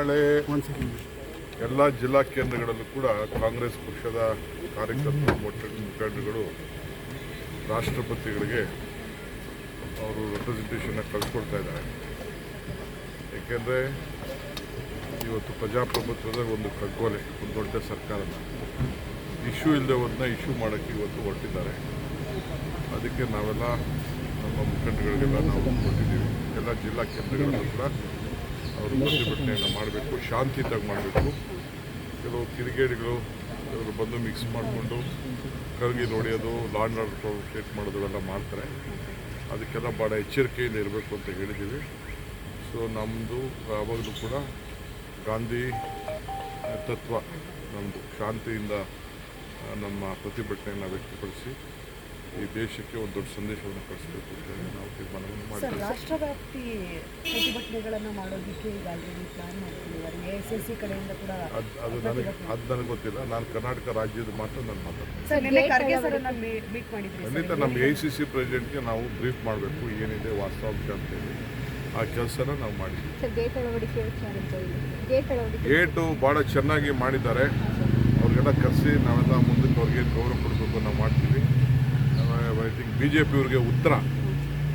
ನಾಳೆ ಎಲ್ಲ ಜಿಲ್ಲಾ ಕೇಂದ್ರಗಳಲ್ಲೂ ಕೂಡ ಕಾಂಗ್ರೆಸ್ ಪಕ್ಷದ ಕಾರ್ಯಕರ್ತರು ಮುಖ- ಮುಖಂಡರುಗಳು ರಾಷ್ಟ್ರಪತಿಗಳಿಗೆ ಅವರು ರೆಪ್ರೆಸೆಂಟೇಷನ್ನ ಕಳ್ಸಿಕೊಡ್ತಾ ಇದ್ದಾರೆ. ಏಕೆಂದರೆ ಇವತ್ತು ಪ್ರಜಾಪ್ರಭುತ್ವದ ಒಂದು ಕಗ್ಗೋಲೆ ಒಂದು ದೊಡ್ಡ ಸರ್ಕಾರದ ಇಶ್ಯೂ ಇಲ್ಲದೆ ಒಂದನ್ನ ಇಶ್ಯೂ ಮಾಡೋಕ್ಕೆ ಇವತ್ತು ಹೊರಟಿದ್ದಾರೆ. ಅದಕ್ಕೆ ನಾವೆಲ್ಲ ನಮ್ಮ ಮುಖಂಡಗಳಿಗೆಲ್ಲ ನಾವು ಕೊಟ್ಟಿದ್ದೀವಿ ಎಲ್ಲ ಜಿಲ್ಲಾ ಕೇಂದ್ರಗಳಲ್ಲೂ ಕೂಡ ಅವರು ಪ್ರತಿಭಟನೆಯನ್ನು ಮಾಡಬೇಕು ಶಾಂತಿಯುತವಾಗಿ ಮಾಡಬೇಕು. ಕೆಲವು ಕಿರಿಗೇಡಿಗಳು ಇವರು ಬಂದು ಮಿಕ್ಸ್ ಮಾಡಿಕೊಂಡು ಕರಗಿ ನೋಡಿಯೋದು ಲಾಂಡ್ ಆರ್ಡರ್ ಕ್ರಿಯೇಟ್ ಮಾಡೋದು ಎಲ್ಲ ಮಾಡ್ತಾರೆ. ಅದಕ್ಕೆಲ್ಲ ಭಾಳ ಎಚ್ಚರಿಕೆಯಿಂದ ಇರಬೇಕು ಅಂತ ಹೇಳಿದ್ದೀವಿ. ಸೊ ನಮ್ಮದು ಯಾವಾಗಲೂ ಕೂಡ ಗಾಂಧಿ ತತ್ವ ನಮ್ಮದು ಶಾಂತಿಯಿಂದ ನಮ್ಮ ಪ್ರತಿಭಟನೆಯನ್ನು ವ್ಯಕ್ತಪಡಿಸಿ ಈ ದೇಶಕ್ಕೆ ಒಂದು ದೊಡ್ಡ ಸಂದೇಶವನ್ನು ಕಳಿಸಬೇಕು ಅಂತ ಹೇಳಿ ನಾವು ತೀರ್ಮಾನವನ್ನು ಸರ್ ಮಾಡಿದ್ದೀವಿ. ರಾಷ್ಟ್ರವ್ಯಾಪ್ತಿ ಪ್ರತಿಭಟನೆಗಳನ್ನು ಮಾಡೋದಕ್ಕೆ ಪ್ಲಾನ್ ಮಾಡ್ತಿದ್ದೀವಿ ಎ ಎಸ್ ಎಸ್ ಸಿ ಕಡೆಯಿಂದ ಕೂಡ ಅದು ಅದು ನನಗೆ ಅದು ನನಗೆ ಗೊತ್ತಿಲ್ಲ. ನಾನು ಕರ್ನಾಟಕ ರಾಜ್ಯದ ಮಾತ್ರ ನಾನು ಮಾತಾಡ್ತೀನಿ. ಸರ್ ನಿನ್ನೆ ಖರ್ಗೆ ಸರ್ ಮೀಟ್ ಮಾಡಿದ್ರಿ ಸರ್. ಖಂಡಿತ ನಮ್ಮ ಎ ಸಿ ಸಿ ಪ್ರೆಸಿಡೆಂಟ್ಗೆ ನಾವು ಬ್ರೀಫ್ ಮಾಡಬೇಕು. ಏನಿದೆ ವಾಸ್ತವಾಂಶ ಅಂತೇಳಿ ಆ ಕೆಲಸನ ನಾವು ಮಾಡಿದ್ವಿ ಸರ್ ಗೇಟ್ ಅಳವಡಿಕೆ ವಿಚಾರ ಗೇಟ್ ಅಳವಡಿಕೆ ಗೇಟು ಭಾಳ ಚೆನ್ನಾಗಿ ಮಾಡಿದ್ದಾರೆ. ಅವ್ರಿಗೆಲ್ಲ ಕರೆಸಿ ನಾವೆಲ್ಲ ಮುಂದಕ್ಕೆ ಅವ್ರಿಗೆ ಗೌರವ ಕೊಡಬೇಕು ನಾವು ಮಾಡ್ತೀವಿ. ಬಿ ಜೆ ಪಿಯವ್ರಿಗೆ ಉತ್ತರ.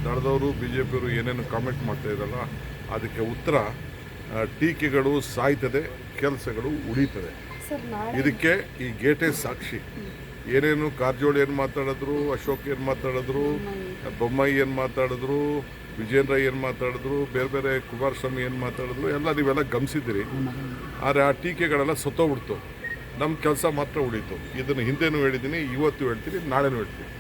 ನಡೆದವರು ಬಿ ಜೆ ಪಿಯವರು ಏನೇನು ಕಾಮೆಂಟ್ ಮಾಡ್ತಾ ಇದ್ದಾರಲ್ಲ ಅದಕ್ಕೆ ಉತ್ತರ ಟೀಕೆಗಳು ಸಾಯ್ತದೆ ಕೆಲಸಗಳು ಉಳಿತದೆ. ಇದಕ್ಕೆ ಈ ಗೇಟೇ ಸಾಕ್ಷಿ. ಏನೇನು ಕಾರಜೋಳ ಏನು ಮಾತಾಡಿದ್ರು ಅಶೋಕ್ ಏನು ಮಾತಾಡಿದ್ರು ಬೊಮ್ಮಾಯಿ ಏನು ಮಾತಾಡಿದ್ರು ವಿಜೇಂದ್ರ ಏನು ಮಾತಾಡಿದ್ರು ಬೇರೆ ಬೇರೆ ಕುಮಾರಸ್ವಾಮಿ ಏನು ಮಾತಾಡಿದ್ರು ಎಲ್ಲ ನೀವೆಲ್ಲ ಗಮನಿಸಿದ್ದೀರಿ. ಆದರೆ ಆ ಟೀಕೆಗಳೆಲ್ಲ ಸತ್ತೋಗ್ಬಿಡ್ತು. ನಮ್ಮ ಕೆಲಸ ಮಾತ್ರ ಉಳೀತು. ಇದನ್ನು ಹಿಂದೆನೂ ಹೇಳಿದ್ದೀನಿ ಇವತ್ತು ಹೇಳ್ತೀನಿ ನಾಳೆನೂ ಹೇಳ್ತೀನಿ.